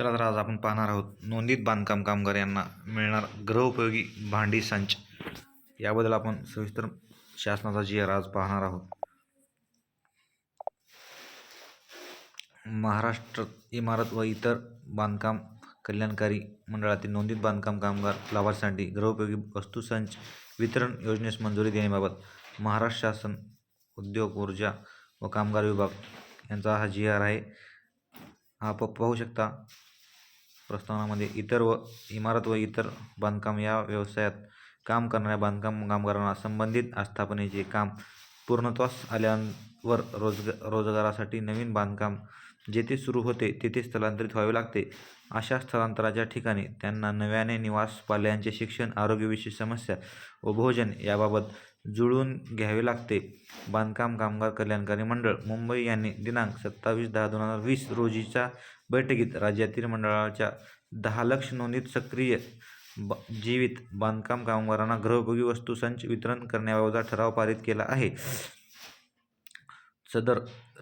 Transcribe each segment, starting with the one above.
चला तर आज आपण पाहणार आहोत नोंदीत बांधकाम कामगार यांना मिळणार गृहोपयोगी भांडी संच. याबद्दल आपण सविस्तर शासनाचा जी आर आज पाहणार आहोत. महाराष्ट्र इमारत व इतर बांधकाम कल्याणकारी मंडळातील नोंदीत बांधकाम कामगार लाभार्थ्यांसाठी गृहोपयोगी वस्तू संच वितरण योजनेस मंजुरी देण्याबाबत महाराष्ट्र शासन उद्योग ऊर्जा व कामगार विभाग यांचा हा जी आर आहे. हा प पाहू शकता. प्रस्तावनामध्ये इतर व इमारत व इतर बांधकाम या व्यवसायात काम करणाऱ्या बांधकाम कामगारांना संबंधित आस्थापनेचे काम पूर्णत्वास आल्यावर रोजग रोजगारासाठी नवीन बांधकाम जेथे सुरू होते तेथे स्थलांतरित व्हावे लागते. अशा स्थलांतराच्या ठिकाणी त्यांना नव्याने निवास पाल्यांचे शिक्षण आरोग्यविषयी समस्या व भोजन याबाबत जुळवून घ्यावे लागते. बांधकाम कामगार कल्याणकारी मंडळ मुंबई यांनी दिनांक सत्तावीस दहा दोन हजार वीस रोजीच्या बैठकीत राज्यातील मंडळाच्या दहा लक्ष नोंदीत सक्रिय ब जीवित बांधकाम कामगारांना गृहोपयोगी वस्तू संच वितरण करण्याबाबतचा ठराव पारित केला आहे. सदर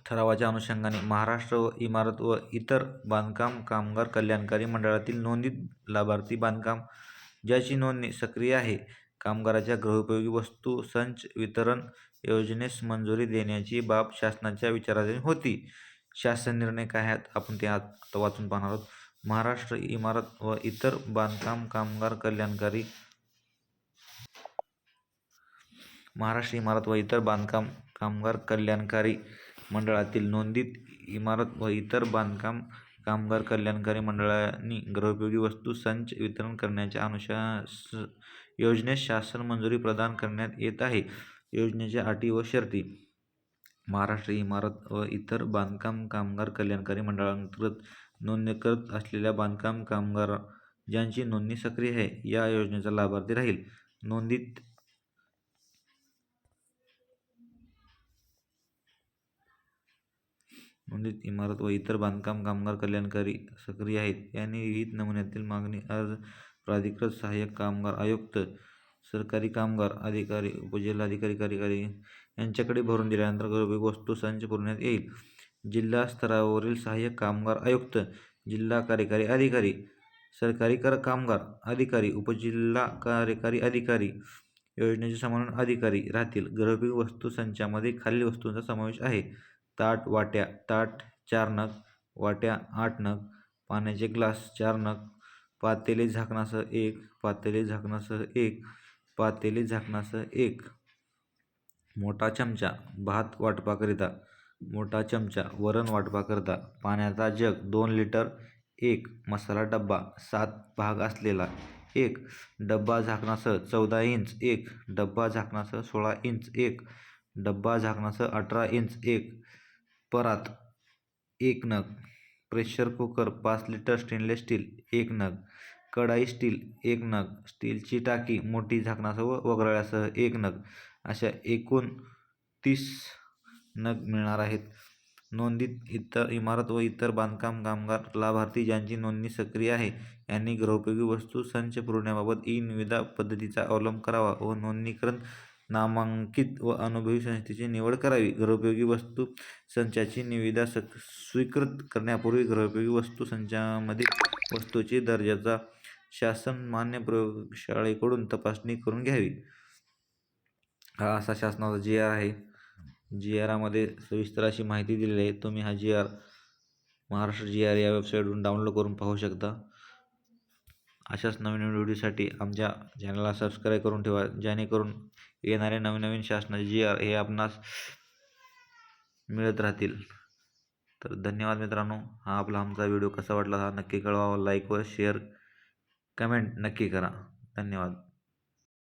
ठरावाच्या अनुषंगाने महाराष्ट्र व इमारत व इतर बांधकाम कामगार कल्याणकारी मंडळातील नोंदीत लाभार्थी बांधकाम ज्याची नोंदणी सक्रिय आहे कामगाराच्या गृहोपयोगी वस्तू संच वितरण योजनेस मंजुरी देण्याची बाब शासनाच्या विचाराधीन होती. शासन निर्णय काय आहेत? आपण ते आता वाचून पाहणार आहोत. महाराष्ट्र इमारत व इतर बांधकाम कामगार कल्याणकारी महाराष्ट्र इमारत व इतर बांधकाम कामगार कल्याणकारी मंडळातील नोंदीत इमारत व इतर बांधकाम कामगार कल्याणकारी मंडळांनी गृहोपयोगी वस्तू संच वितरण करण्याच्या अनुशास योजनेस शासन मंजुरी प्रदान करण्यात येत आहे. योजनेच्या अटी व शर्ती. महाराष्ट्र इमारत व इतर बांधकाम कामगार कल्याणकारी मंडळांतर्गत नोंदणी करत असलेल्या बांधकाम कामगार ज्यांची नोंदणी सक्रिय आहे या योजनेचा लाभार्थी राहील. नोंदीत नोंदीत इमारत व इतर बांधकाम कामगार कल्याणकारी सक्रिय आहेत. यांनी विविध नमुन्यातील मागणी अर्ज प्राधिकृत सहाय्यक कामगार आयुक्त सरकारी कामगार अधिकारी उपजिल्हाधिकारी कार्यकारी यांच्याकडे भरून दिल्यानंतर गृहोपयोगी वस्तू संच पुरवण्यात येईल. जिल्हा स्तरावरील सहाय्यक कामगार आयुक्त जिल्हा कार्यकारी अधिकारी सरकारी कर कामगार अधिकारी उपजिल्हा कार्यकारी अधिकारी योजनेचे समन्वयन अधिकारी राहतील. गृहोपयोगी वस्तू संचामध्ये खालील वस्तूंचा समावेश आहे. ताट वाट्या ताट चार नग वाट्या आठ नग पाण्याचे ग्लास चार नग पातेले झाकणासह एक पातेले झाकणासह एक पातेले झाकणासह एक. मोठा चमचा भात वाटपाकरिता. मोठा चमचा वरण वाटपाकरिता. पाण्याचा जग दोन लिटर. एक मसाला डब्बा. सात भाग असलेला. एक डब्बा झाकणासह चौदा इंच. एक डब्बा झाकणासह सोळा इंच. एक डब्बा झाकणासह अठरा इंच. एक. परात. एक नग. प्रेशर कुकर पाच लिटर स्टेनलेस स्टील एक नग. कढाई स्टील एक नग. स्टीलची टाकी मोठी झाकणासह व वगळ्यासह एक नग. अशा एकूण तीस नग मिळणार आहेत. नोंदीत इतर इमारत व इतर बांधकाम कामगार लाभार्थी ज्यांची नोंदणी सक्रिय आहे यांनी गृहोपयोगी वस्तू संच पुरवण्याबाबत ई निविदा पद्धतीचा अवलंब करावा व नोंदणीकरण नामांकित व अनुभवी संस्थेची निवड करावी. गृहोपयोगी वस्तू संचाची निविदा स स्वीकृत करण्यापूर्वी गृहोपयोगी वस्तू संचामध्ये वस्तूची दर्जाचा शासन मान्य प्रयोगशाळेकडून तपासणी करून घ्यावी. हा असा शासनाचा जी आर आहे. जी आरामध्ये सविस्तर अशी माहिती दिलेली आहे. तुम्ही हा G R Maharashtra G R या वेबसाईटवरून डाउनलोड करून पाहू शकता. अशाच नवीन नवीन व्हिडिओसाठी आमच्या चॅनलला सबस्क्राईब करून ठेवा जेणेकरून येणारे नवीन नवीन शासनाचे जी आर हे आपणास मिळत राहतील. तर धन्यवाद मित्रांनो. हा आपला आमचा व्हिडिओ कसा वाटला हा नक्की कळवा लाईक व शेअर कमेंट नक्की करा. धन्यवाद.